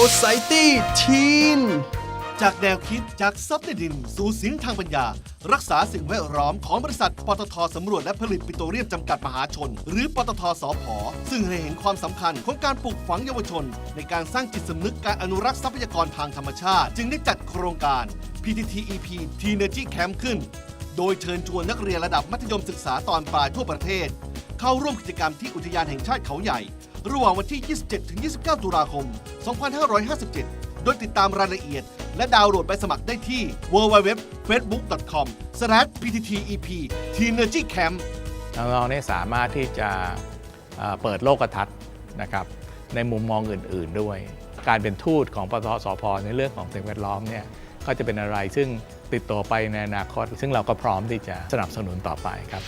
Society Teen จากแนวคิดจากซับในดิน สู่เสียงทางปัญญา รักษาสิ่งแวดล้อมของบริษัท ปตทสำรวจและผลิตปิโตรเลียมจำกัดมหาชน หรือปตทสพซึ่งให้เห็นความสำคัญของการปลูกฝังเยาวชน ในการสร้างจิตสำนึกการอนุรักษ์ทรัพยากรทางธรรมชาติ จึงได้จัดโครงการ PTTEP Teenage Camp ขึ้น โดยเชิญชวนนักเรียนระดับมัธยมศึกษาตอนปลายทั่วประเทศ เข้าร่วมกิจกรรมที่อุทยานแห่งชาติเขาใหญ่ ระหว่างวันที่ 27-29 ตุลาคม 2557 โดยติดตามรายละเอียด และดาวน์โหลดใบสมัครได้ที่ www.facebook.com/pttep Teenage Camp น้องๆเนี่ยสามารถที่จะเปิดโลกทัศน์นะครับในมุมมองอื่น ๆ ด้วย การเป็นทูตของปตทสพในเรื่องของสิ่งแวดล้อมเนี่ยก็จะเป็นอะไรซึ่งติดตัวไปในอนาคต ซึ่งเราก็พร้อมที่จะสนับสนุนต่อไปครับ